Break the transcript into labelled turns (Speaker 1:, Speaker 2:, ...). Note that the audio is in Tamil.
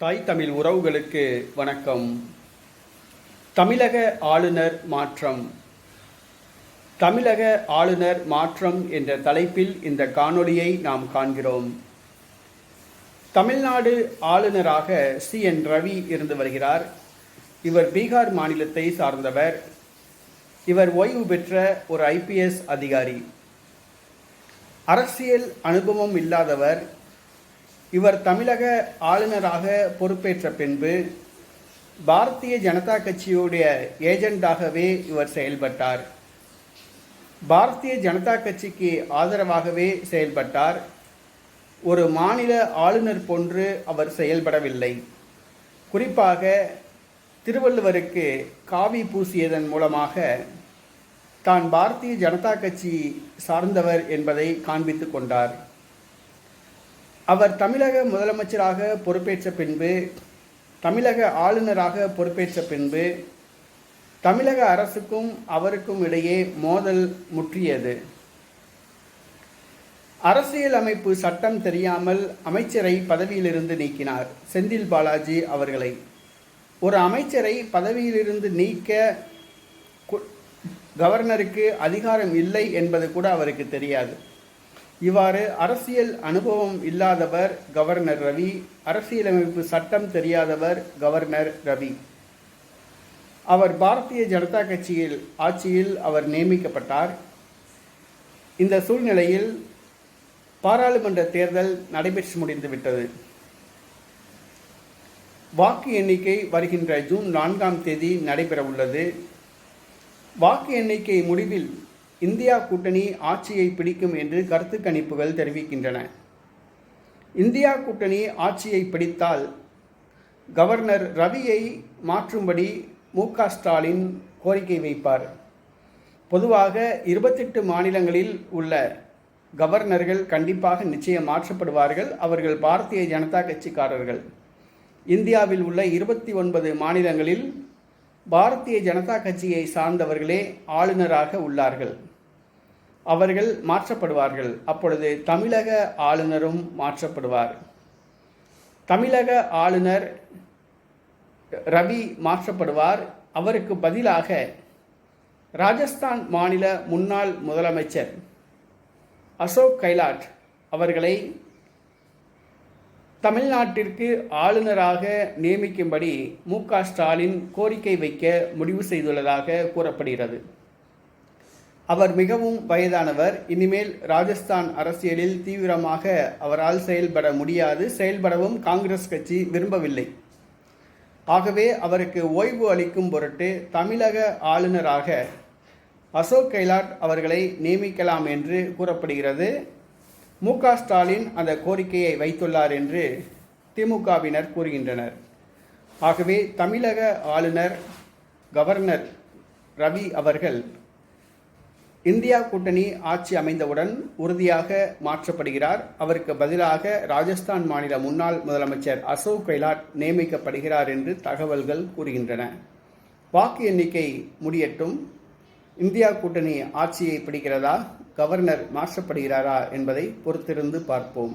Speaker 1: தாய் தமிழ் உறவுகளுக்கு வணக்கம். தமிழக ஆளுநர் மாற்றம். தமிழக ஆளுநர் மாற்றம் என்ற தலைப்பில் இந்த காணொளியை நாம் காண்கிறோம். தமிழ்நாடு ஆளுநராக சி. என். ரவி இருந்து வருகிறார். இவர் பீகார் மாநிலத்தை சார்ந்தவர். இவர் ஓய்வு பெற்ற ஒரு ஐபிஎஸ் அதிகாரி. அரசியல் அனுபவம் இல்லாதவர். இவர் தமிழக ஆளுநராக பொறுப்பேற்ற பின்பு பாரதிய ஜனதா கட்சியுடைய ஏஜெண்டாகவே இவர் செயல்பட்டார். பாரதிய ஜனதா கட்சிக்கு ஆதரவாகவே செயல்பட்டார். ஒரு மாநில ஆளுநர் போன்று அவர் செயல்படவில்லை. குறிப்பாக திருவள்ளுவருக்கு காவி பூசியதன் மூலமாக தான் பாரதிய ஜனதா கட்சி சார்ந்தவர் என்பதை காண்பித்து கொண்டார். அவர் தமிழக முதலமைச்சராக பொறுப்பேற்ற பின்பு தமிழக ஆளுநராக பொறுப்பேற்ற பின்பு தமிழக அரசுக்கும் அவருக்கும் இடையே மோதல் முற்றியது. அரசியல் அமைப்பு சட்டம் தெரியாமல் அமைச்சரை பதவியிலிருந்து நீக்கினார் செந்தில் பாலாஜி அவர்களை. ஒரு அமைச்சரை பதவியிலிருந்து நீக்க கு- கவர்னருக்கு அதிகாரம் இல்லை என்பது கூட அவருக்கு தெரியாது. இவ்வாறு அரசியல் அனுபவம் இல்லாதவர் கவர்னர் ரவி அரசியலமைப்பு சட்டம் தெரியாதவர் கவர்னர் ரவி. அவர் பாரதிய ஜனதா கட்சியில் ஆட்சியில் அவர் நியமிக்கப்பட்டார். இந்த சூழ்நிலையில் பாராளுமன்ற தேர்தல் நடைபெற்று முடிந்துவிட்டது. வாக்கு எண்ணிக்கை வருகின்ற ஜூன் நான்காம் தேதி நடைபெற உள்ளது வாக்கு எண்ணிக்கை முடிவில் இந்தியா கூட்டணி ஆட்சியை பிடிக்கும் என்று கருத்து கணிப்புகள் தெரிவிக்கின்றன. இந்தியா கூட்டணி ஆட்சியை பிடித்தால் கவர்னர் ரவியை மாற்றும்படி மு க ஸ்டாலின் கோரிக்கை வைப்பார். பொதுவாக இருபத்தெட்டு மாநிலங்களில் உள்ள கவர்னர்கள் கண்டிப்பாக நிச்சயம் மாற்றப்படுவார்கள். அவர்கள் பாரதிய ஜனதா கட்சிக்காரர்கள். இந்தியாவில் உள்ள இருபத்தி ஒன்பது மாநிலங்களில் பாரதிய ஜனதா கட்சியை சார்ந்தவர்களே ஆளுநராக உள்ளார்கள். அவர்கள் மாற்றப்படுவார்கள். அப்பொழுது தமிழக ஆளுநரும் மாற்றப்படுவார். தமிழக ஆளுநர் ரவி மாற்றப்படுவார். அவருக்கு பதிலாக ராஜஸ்தான் மாநில முன்னாள் முதலமைச்சர் அசோக் கைலாட் அவர்களை தமிழ்நாட்டிற்கு ஆளுநராக நியமிக்கும்படி மு ஸ்டாலின் கோரிக்கை வைக்க முடிவு செய்துள்ளதாக கூறப்படுகிறது. அவர் மிகவும் வயதானவர். இனிமேல் ராஜஸ்தான் அரசியலில் தீவிரமாக அவரால் செயல்பட முடியாது. செயல்படவும் காங்கிரஸ் கட்சி விரும்பவில்லை. ஆகவே அவருக்கு ஓய்வு அளிக்கும் பொருட்டு தமிழக ஆளுநராக அசோக் கைலாட் அவர்களை நியமிக்கலாம் என்று கூறப்படுகிறது. மு க ஸ்டாலின் அந்த கோரிக்கையை வைத்துள்ளார் என்று திமுகவினர் கூறுகின்றனர். ஆகவே தமிழக ஆளுநர் கவர்னர் ரவி அவர்கள் இந்தியா கூட்டணி ஆட்சி அமைந்தவுடன் உறுதியாக மாற்றப்படுகிறார். அவருக்கு பதிலாக ராஜஸ்தான் மாநில முன்னாள் முதலமைச்சர் அசோக் கெய்லாட் நியமிக்கப்படுகிறார் என்று தகவல்கள் கூறுகின்றன. வாக்கு எண்ணிக்கை முடியட்டும். இந்தியா கூட்டணி ஆட்சியை பிடிக்கிறதா? கவர்னர் மாற்றப்படுகிறாரா என்பதை பொறுத்திருந்து பார்ப்போம்.